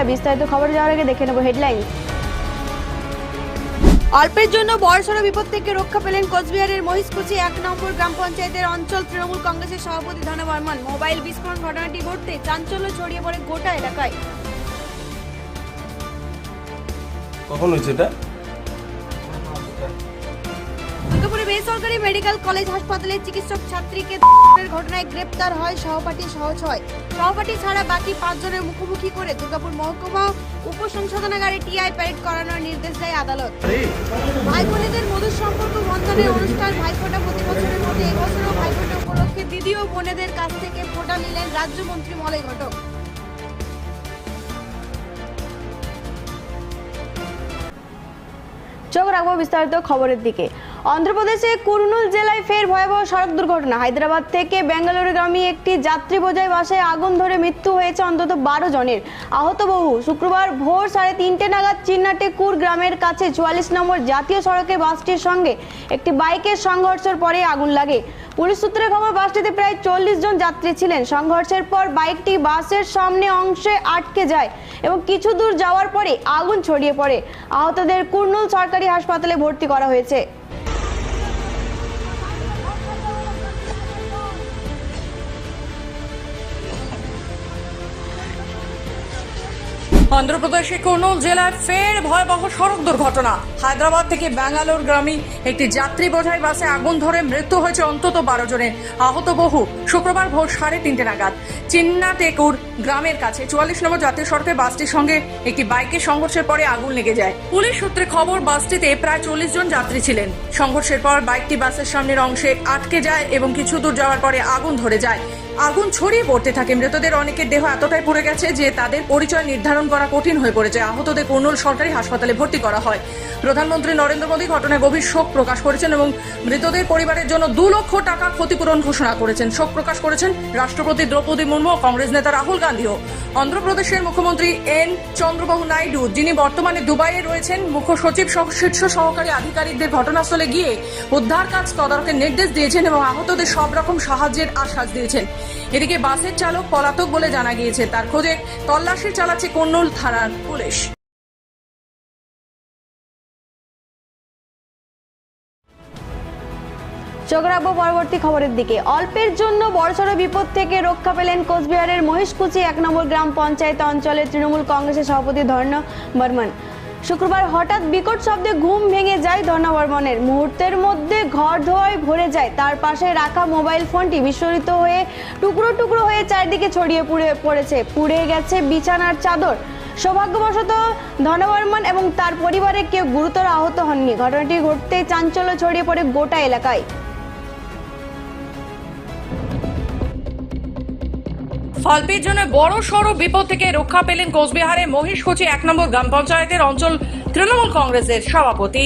রিয়া বিস্তারিত খবর যাওয়ার আগে দেখে নেব হেডলাইন অল্পের জন্য বড়সড় বিপদ থেকে রক্ষা পেলেন কোচবিহারের মহিষকুচি এক নম্বর গ্রাম পঞ্চায়েতের অঞ্চল তৃণমূল কংগ্রেসের সভাপতি ধন বর্মন মোবাইল বিস্ফোরণ ঘটনাটি ঘটতে চাঞ্চল্য ছড়িয়ে পড়ে গোটা এলাকায়। কখন হয়েছে এটা? বেসরকারি মেডিকেল কলেজ হাসপাতালে চিকিৎসক ছাত্রীকে ঘটনায় গ্রেপ্তার হয় সহপাঠী সহ ছয়। সহপাঠী ছাড়া বাকি পাঁচজনের মুখোমুখি করে দুর্গাপুর মহকুমা উপসংশোধনাগারে টিআই প্যারেড করানোর নির্দেশ দেয় আদালত। ভাই বোনেদের মধুর সম্পর্ক বন্ধনের অনুষ্ঠান ভাইফোঁটা প্রতি বছরের মধ্যে এবছরও ভাইফোঁটা উপলক্ষে দিদি ও বোনেদের কাছ থেকে ফোঁটা নিলেন রাজ্যমন্ত্রী মলয় ঘটক। চোখ রাখব বিস্তারিত খবরের দিকে। অন্ধ্রপ্রদেশে কুরনুল জেলায় ফের ভয়াবহ সড়ক দুর্ঘটনা। হায়দ্রাবাদ থেকে বেঙ্গালুরুগামী একটি যাত্রী বোঝাই বাসায় আগুন ধরে মৃত্যু হয়েছে অন্তত বারো জনের। আহত বহু। শুক্রবার ভোর সাড়ে তিনটে নাগাদ চিন্নাটেকুর গ্রামের কাছে চুয়াল্লিশ নম্বর জাতীয় সড়কে বাসটির সঙ্গে একটি বাইকের সংঘর্ষের পরে আগুন লাগে। পুলিশ সূত্রে খবর, বাসটিতে প্রায় চল্লিশ জন যাত্রী ছিলেন। সংঘর্ষের পর বাইকটি বাসের সামনে অংশে আটকে যায় এবং কিছু দূর যাওয়ার পরে আগুন ছড়িয়ে পড়ে। আহতদের কুর্নুল সরকারি হাসপাতালে ভর্তি করা হয়েছে। অন্ধ্রপ্রদেশে কুর্নুল জেলায় ফের ভয়াবহ সড়ক দুর্ঘটনা। হায়দ্রাবাদ থেকে ব্যাঙ্গালোর গ্রামী একটি যাত্রী বোঝাই বাসে আগুন ধরে মৃত্যু হয়েছে অন্তত বারো জনের আহত বহু। শুক্রবার ভোর সাড়ে তিনটে নাগাদ চিন্না টেকুর গ্রামের কাছে চুয়াল্লিশ নম্বর জাতীয় সড়কে বাসটির সঙ্গে একটি বাইকের সংঘর্ষের পরে আগুন লেগে যায়। পুলিশ সূত্রে খবর, বাসটিতে প্রায় চল্লিশ জন যাত্রী ছিলেন। সংঘর্ষের পর বাইকটি বাসের সামনের অংশে আটকে যায় এবং কিছু দূর যাওয়ার পরে আগুন ধরে যায়। আগুন ছড়িয়ে পড়তে থাকে। মৃতদের অনেকের দেহ এতটাই পড়ে গেছে যে তাদের পরিচয় নির্ধারণ করা কঠিন হয়ে পড়েছে। আহতদের কুর্নুল সরকারি হাসপাতালে ভর্তি করা হয়। প্রধানমন্ত্রী নরেন্দ্র মোদী ঘটনায় গভীর শোক প্রকাশ করেছেন এবং মৃতদের পরিবারের জন্য দু লক্ষ টাকা ক্ষতিপূরণ ঘোষণা করেছেন। শোক প্রকাশ করেছেন রাষ্ট্রপতি দ্রৌপদী মুর্মু কংগ্রেস নেতা রাহুল গান্ধীও। অন্ধ্রপ্রদেশের মুখ্যমন্ত্রী এন. চন্দ্রবাবু নাইডু, যিনি বর্তমানে দুবাইয়ে রয়েছেন, মুখ্য সচিব সহ শীর্ষ সহকারী আধিকারিকদের ঘটনাস্থলে গিয়ে উদ্ধার কাজ তদারকের নির্দেশ দিয়েছেন এবং আহতদের সব রকম সাহায্যের আশ্বাস দিয়েছেন। এদিকে বাসের চালক পলাতক বলে জানা গিয়েছে, তার খোঁজে তল্লাশি চালাচ্ছে কন্নুল থানার পুলিশ। চোখ রাখব পরবর্তী খবরের দিকে। অল্পের জন্য বড়সড় বিপদ থেকে রক্ষা পেলেন কোচবিহারের মহিষকুচি এক নম্বর গ্রাম পঞ্চায়েত অঞ্চলের তৃণমূল কংগ্রেসের সভাপতি ধর্ণ বর্মন। শুক্রবার হঠাৎ বিকট শব্দে ঘুম ভেঙে যায় ধর্ণা বর্মনের মুহূর্তের মধ্যে ঘর ধোয়ায় ভরে যায়। তার পাশে রাখা মোবাইল ফোনটি বিস্ফোরিত হয়ে টুকরো টুকরো হয়ে চারদিকে ছড়িয়ে পুড়ে পড়েছে। পুড়ে গেছে বিছানার চাদর। সৌভাগ্যবশত ধনবর্মন এবং তার পরিবারের কেউ গুরুতর আহত হননি। ঘটনাটি ঘটতে চাঞ্চল্য ছড়িয়ে পড়ে গোটা এলাকায়। অল্পের জন্য বড় সড় বিপদ থেকে রক্ষা পেলেন কোচবিহারে মহিষকুচি এক নম্বর গ্রাম পঞ্চায়েতের অঞ্চল তৃণমূল কংগ্রেসের সভাপতি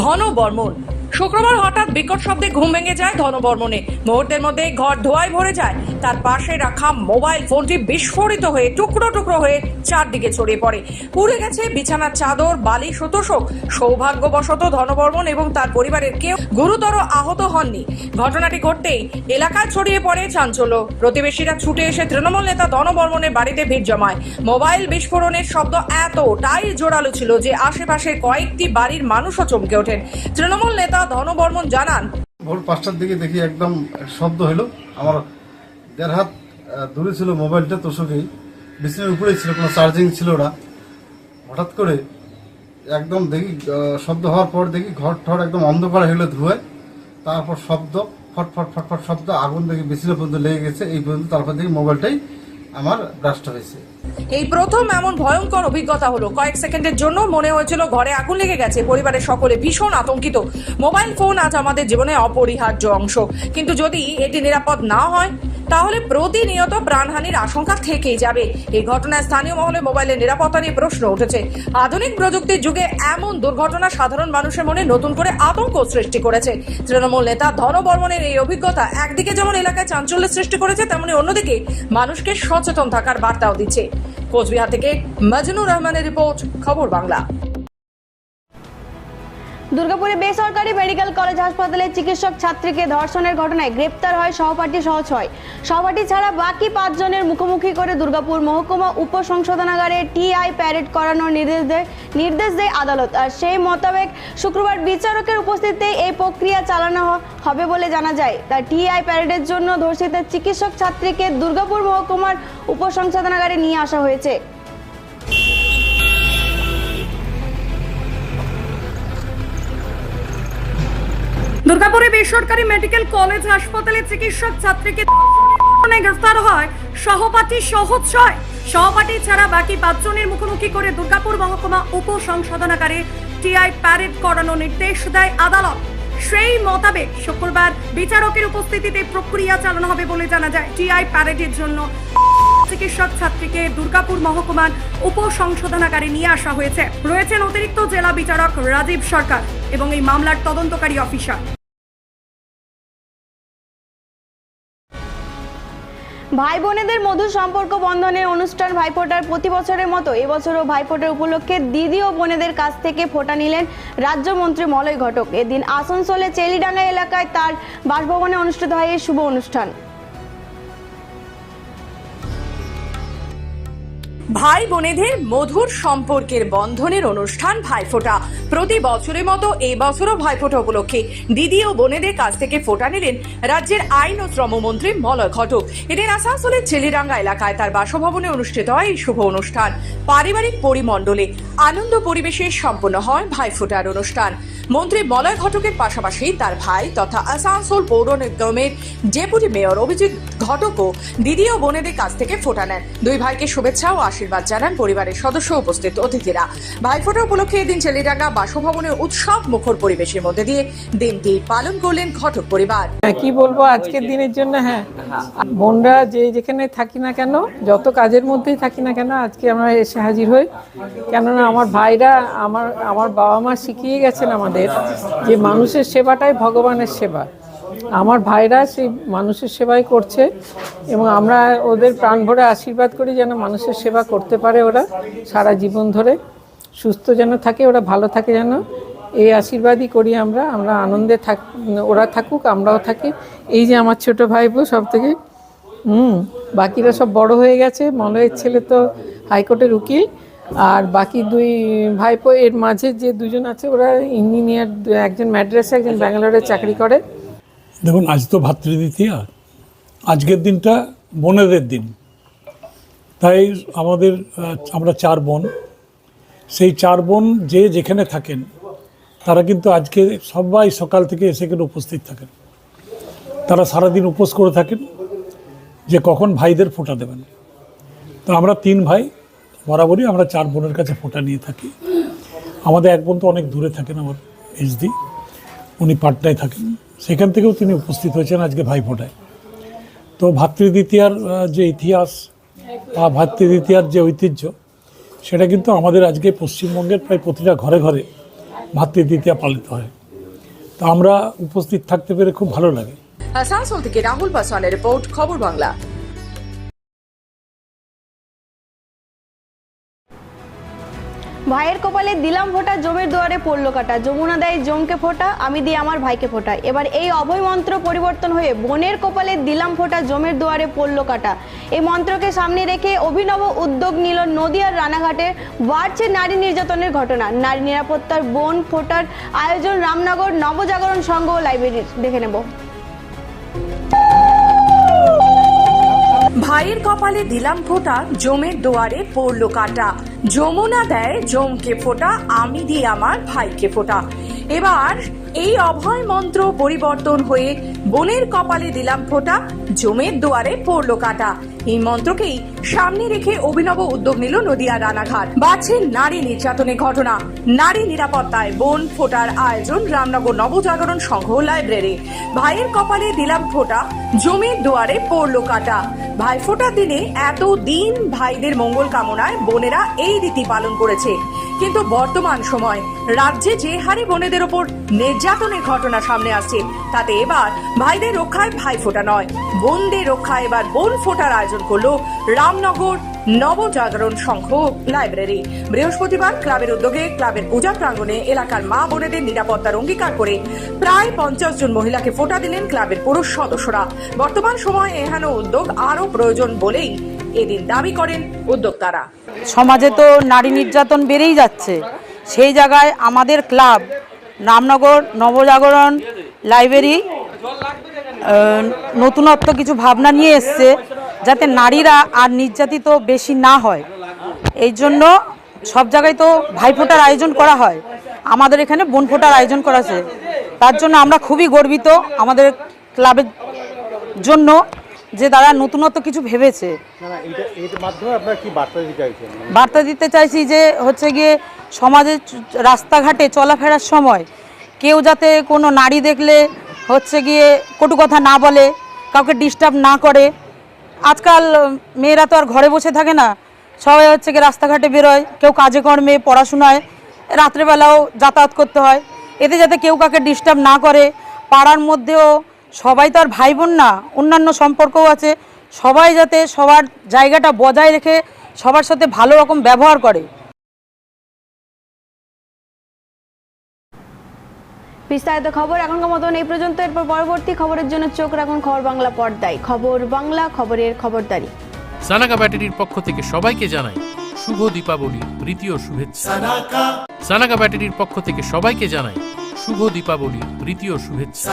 ধন বর্মন। শুক্রবার হঠাৎ বিকট শব্দে ঘুম ভেঙে যায় ধনবর্মনে। মুহূর্তের মধ্যে ঘর ধোয়ায় ভরে যায়। তার পাশে রাখা মোবাইল ফোনটি বিস্ফোরিত হয়ে, টুকরো টুকরো হয়ে চারদিকে ছড়িয়ে পড়ে। পুড়ে গেছে বিছানার চাদর, বালি সুতোষক সৌভাগ্যবশত ধনবর্মন এবং তার পরিবারের কেউ গুরুতর আহত হননি। ঘটনাটি ঘটতেই এলাকায় ছড়িয়ে পড়ে চাঞ্চল্য। প্রতিবেশীরা ছুটে এসে তৃণমূল নেতা ধনবর্মনের বাড়িতে ভিড় জমায়। মোবাইল বিস্ফোরণের শব্দ এতটাই জোরালো ছিল যে আশেপাশে কয়েকটি বাড়ির মানুষও চমকে ওঠেন। তৃণমূল নেতা ধনবর্মন জানান। ভোর পাঁচটার দিকে দেখি একদম শব্দ হলো আমার দেড় হাত দূরে ছিল মোবাইলটা তোষকেই বিছানার উপরে ছিল, কোনো চার্জিং ছিল না। হঠাৎ করে একদম দেখি শব্দ হওয়ার পর দেখি ঘর ঠর একদম অন্ধকার হলো ধুয়ে তারপর শব্দ ফটফট ফটফট শব্দ, আগুন দেখি বিছানা পর্যন্ত লেগে গেছে। এই পর্যন্ত তারপর দেখি মোবাইলটাই আমার ব্রাস্ট হয়েছে। এই প্রথম এমন ভয়ঙ্কর অভিজ্ঞতা হলো। কয়েক সেকেন্ডের জন্য মনে হয়েছিল ঘরে আগুন লেগে গেছে, পরিবারের সকলে ভীষণ আতঙ্কিত। মোবাইল ফোন আজ আমাদের জীবনে অপরিহার্য অংশ। কিন্তু যদি এটি নিরাপদ না হয় তাহলে প্রতিনিয়ত প্রাণহানির আশঙ্কা থেকেই যাবে। এই ঘটনায় স্থানীয় মহলে মোবাইলের নিরাপত্তা নিয়ে প্রশ্ন উঠেছে। আধুনিক প্রযুক্তির যুগে এমন দুর্ঘটনা সাধারণ মানুষের মনে নতুন করে আতঙ্ক সৃষ্টি করেছে। তৃণমূল নেতা ধন বর্মনের এই অভিজ্ঞতা একদিকে যেমন এলাকায় চাঞ্চল্য সৃষ্টি করেছে, তেমনি অন্যদিকে মানুষকে সচেতন থাকার বার্তাও দিচ্ছে। কোচবিহার থেকে মজনুর রহমানের রিপোর্ট, খবর বাংলা। দুর্গাপুরে বেসরকারি মেডিকেল কলেজ হাসপাতালে চিকিৎসক ছাত্রীকে ধর্ষণের ঘটনায় গ্রেপ্তার হয় সহপাঠী সহ ছয়। সহপাঠী ছাড়া বাকি পাঁচজনের মুখোমুখি করে দুর্গাপুর মহকুমা উপসংশোধনাগারে টিআই প্যারেড করানোর নির্দেশ দেয় নির্দেশ দেয় আদালত। আর সেই মোতাবেক শুক্রবার বিচারকের উপস্থিতিতে এই প্রক্রিয়া চালানো হবে বলে জানা যায়। তার টিআই প্যারেডের জন্য ধর্ষিত চিকিৎসক ছাত্রীকে দুর্গাপুর মহকুমার উপসংশোধনাগারে নিয়ে আসা হয়েছে। দুর্গাপুরে বেসরকারি মেডিকেল কলেজ হাসপাতালে চিকিৎসক ছাত্রীকে গ্রেফতার হয় সহপাঠী সহ ছয়। সহপাঠী ছাড়া বাকি পাঁচজনের মুখোমুখি করে দুর্গাপুর মহকুমা উপসংশোধনাগারে টিআই প্যারেড করানোর নির্দেশ দেয় আদালত। সেই মোতাবেক শুক্রবার বিচারকের উপস্থিতিতে প্রক্রিয়া চালানো হবে বলে জানা যায়। টিআই প্যারেডের জন্য চিকিৎসক ছাত্রীকে দুর্গাপুর মহকুমার উপসংশোধনাগারে নিয়ে আসা হয়েছে। রয়েছেন অতিরিক্ত জেলা বিচারক রাজীব সরকার এবং এই মামলার তদন্তকারী অফিসার। ভাই বোনেদের মধুর সম্পর্ক বন্ধনের অনুষ্ঠান ভাইফোঁটার প্রতি বছরের মতো, এবছরও ভাইফোঁটার উপলক্ষে দিদি ও বোনেদের কাছ থেকে ফোঁটা নিলেন রাজ্যমন্ত্রী মলয় ঘটক। এদিন আসানসোলে চেলিডাঙ্গা এলাকায় তার বাসভবনে অনুষ্ঠিত হয় এই শুভ অনুষ্ঠান। ভাই বোনেদের মধুর সম্পর্কের বন্ধনের অনুষ্ঠান ভাইফোঁটা। প্রতি বছরের মতো এই বছরও ভাইফোঁটা উপলক্ষে দিদি ও বোনেদের কাছ থেকে ফোঁটা নিলেন রাজ্যের আইন ও শ্রমমন্ত্রী মলয় ঘটক। এদিন আসানসোলের ছেলিরাঙ্গা এলাকায় তার বাসভবনে অনুষ্ঠিত হয় এই শুভ অনুষ্ঠান। পারিবারিক পরিমণ্ডলে আনন্দ পরিবেশে সম্পন্ন হয় ভাইফোঁটার অনুষ্ঠান। মন্ত্রী মলয় ঘটকের পাশাপাশি তার ভাই তথা আসানসোল পৌর নিগমের ডেপুটি মেয়র অভিজিৎ ঘটকও দিদি ও বোনেদের কাছ থেকে ফোঁটা নেন। দুই ভাইকে শুভেচ্ছা ও আশীর্বাদ। জানান পরিবারের সদস্য উপস্থিত অতিথিরা। ভাইফোঁটা উপলক্ষে এদিন ছেলেডাঙ্গা বাসভবনে উৎসব মুখর পরিবেশের মধ্যে দিয়ে দিনটি পালন করলেন ঘটক পরিবার। হ্যাঁ কি বলব? আজকের দিনের জন্য হ্যাঁ। বোনরা যে যেখানে থাকি না কেন, যত কাজের মধ্যেই থাকি না কেন, আজকে আমরা এসে হাজির হই। কেননা আমার ভাইরা, আমার আমার বাবা মা শিখিয়ে গেছেন আমাদের যে মানুষের সেবাটাই ভগবানের সেবা। আমার ভাইরা সেই মানুষের সেবাই করছে এবং আমরা ওদের প্রাণ ভরে আশীর্বাদ করি যেন মানুষের সেবা করতে পারে ওরা সারা জীবন ধরে। সুস্থ যেন থাকে, ওরা ভালো থাকে যেন। এই আশীর্বাদই করি আমরা আমরা আনন্দে থাক, ওরা থাকুক, আমরাও থাকি। এই যে আমার ছোট ভাইপো সব থেকে, হুম, বাকিরা সব বড় হয়ে গেছে, মলয়ের ছেলে তো হাইকোর্টের উকিল, আর বাকি দুই ভাইপো, এর মাঝে যে দুজন আছে, ওরা ইঞ্জিনিয়ার, একজন ম্যাড্রাসে, একজন ব্যাঙ্গালোরে চাকরি করে। দেখুন, আজ তো ভাতৃদ্বিতীয়া। আজকের দিনটা বোনেদের দিন। তাই আমাদের আমরা চার বোন। সেই চার বোন যে যেখানে থাকেন, তারা কিন্তু আজকে সবাই সকাল থেকে এসে এখানে উপস্থিত থাকেন। তারা সারাদিন উপোস করে থাকেন যে কখন ভাইদের ফোঁটা দেবেন। তো আমরা তিন ভাই, বরাবরই আমরা চার বোনের কাছে ফোঁটা নিয়ে থাকি। আমাদের এক বোন তো অনেক দূরে থাকেন, আমার এইচডি উনি পাটনায় থাকেন। সেখান থেকেও তিনি উপস্থিত হয়েছেন আজকে ভাইফোঁটায়। তো ভাতৃদ্বিতীয়ার যে ইতিহাস বা ভাতৃদ্বিতীয়ার যে ঐতিহ্য, সেটা কিন্তু আমাদের আজকে পশ্চিমবঙ্গের প্রায় প্রতিটা ঘরে ঘরে ভাতৃদ্বিতীয়া পালিত হয়। তো আমরা উপস্থিত থাকতে পেরে খুব ভালো লাগে। আসানসোল থেকে রাহুল পাসওয়ানের রিপোর্ট, খবর বাংলা। ভাইয়ের কপালে দিলাম ফোঁটা, জমির দুয়ারে পড়ল কাটা। যমুনা দেয় জমকে ফোঁটা, আমি দিই আমার ভাইকে ফোঁটা। এবার এই অভয় মন্ত্র পরিবর্তন হয়ে বোনের কপালে দিলাম ফোঁটা, জমের দুয়ারে পড়ল কাটা। এই মন্ত্রকে সামনে রেখে অভিনব উদ্যোগ নিল নদিয়ার রানাঘাটে বাড়ছে নারী নির্যাতনের ঘটনা। নারী নিরাপত্তার বোন ফোঁটার আয়োজন রামনগর নবজাগরণ সংঘ লাইব্রেরির দেখে নেব। ভাইয়ের কপালে দিলাম ফোঁটা, জমের দুয়ারে পড়ল কাটা। যমুনা দেয় জমকে ফোটা আমি দিই আমার ভাইকে ফোটা। এবার এই অভয় মন্ত্র পরিবর্তন হয়ে বনের কপালে দিলাম ফোঁটা, জমের দুয়ারে পড়ল কাটা। এই মন্ত্রকেই সামনে রেখে অভিনব উদ্যোগ নিল নদিয়া রানাঘাট। বাড়ছে নারী নির্যাতনের ঘটনা। নারী নিরাপত্তায় বন ফোটার আয়োজন রামনগর নবজাগরণ সংঘ লাইব্রেরি। ভাইয়ের কপালে দিলাম ফোঁটা, জমির দুয়ারে পড়ল কাটা। ভাই ফোটার দিনে এত দিন ভাইদের মঙ্গল কামনায় বোনেরা এই রীতি পালন করেছে। কিন্তু বর্তমান সময় রাজ্যে যে হারে বোনেদের ওপর নির্যাতনের ঘটনা সামনে আসছে, তাতে এবার ভাইদের রক্ষায় ভাই ফোটা নয়। বোনদের রক্ষায় এবার বোন ফোটার আয়োজন করল রামনগর নবজাগরণ সংঘ লাইব্রেরি। বৃহস্পতিবার ক্লাবের উদ্যোগে ক্লাবের পূজা প্রাঙ্গণে এলাকার মা বোনেদের নিরাপত্তার অঙ্গীকার করে প্রায় পঞ্চাশ জন মহিলাকে ফোটা দিলেন ক্লাবের পুরুষ সদস্যরা। বর্তমান সময়ে এহেন উদ্যোগ আরও প্রয়োজন বলেই এদিন দাবি করেন উদ্যোক্তারা। সমাজে তো নারী নির্যাতন বেড়েই যাচ্ছে। সেই জায়গায় আমাদের ক্লাব, রামনগর নবজাগরণ লাইব্রেরি নতুনত্ব কিছু ভাবনা নিয়ে এসছে। যাতে নারীরা আর নির্যাতিত বেশি না হয়। এই জন্য সব জায়গায় তো ভাইফোঁটার আয়োজন করা হয়। আমাদের এখানে বোনফোঁটার আয়োজন করা আছে তার জন্য আমরা খুবই গর্বিত আমাদের ক্লাবের জন্য যে তারা নতুনত্ব কিছু ভেবেছে। বার্তা দিতে চাইছি যে হচ্ছে গিয়ে সমাজে রাস্তাঘাটে চলাফেরার সময় কেউ যাতে কোনো নারী দেখলে হচ্ছে গিয়ে কটু কথা না বলে কাউকে ডিস্টার্ব না করে আজকাল মেয়েরা তো আর ঘরে বসে থাকে না। সবাই হচ্ছে গিয়ে রাস্তাঘাটে বেরোয়, কেউ কাজে কর্মে, পড়াশোনায়, রাত্রেবেলাও যাতায়াত করতে হয়। এতে যাতে কেউ কাকে ডিস্টার্ব না করে, পাড়ার মধ্যেও সবাই তো আর ভাই বোন না, অন্যান্য সম্পর্কও আছে। সবাই যাতে সবার জায়গাটা বজায় রেখে সবার সাথে ভালো রকম ব্যবহার করে। বিস্তারিত খবর এখনকার মতন এই পর্যন্ত। এরপর পরবর্তী খবরের জন্য চোখ রাখুন খবর বাংলা পর্দায়। খবর বাংলা খবরের খবরদারি। সানাকা ব্যাটারির পক্ষ থেকে সবাইকে জানাই শুভ দীপাবলি প্রীতি ও শুভেচ্ছা। সানাকা। ব্যাটারির পক্ষ থেকে সবাইকে জানাই শুভ দীপাবলি প্রীতি ও শুভেচ্ছা।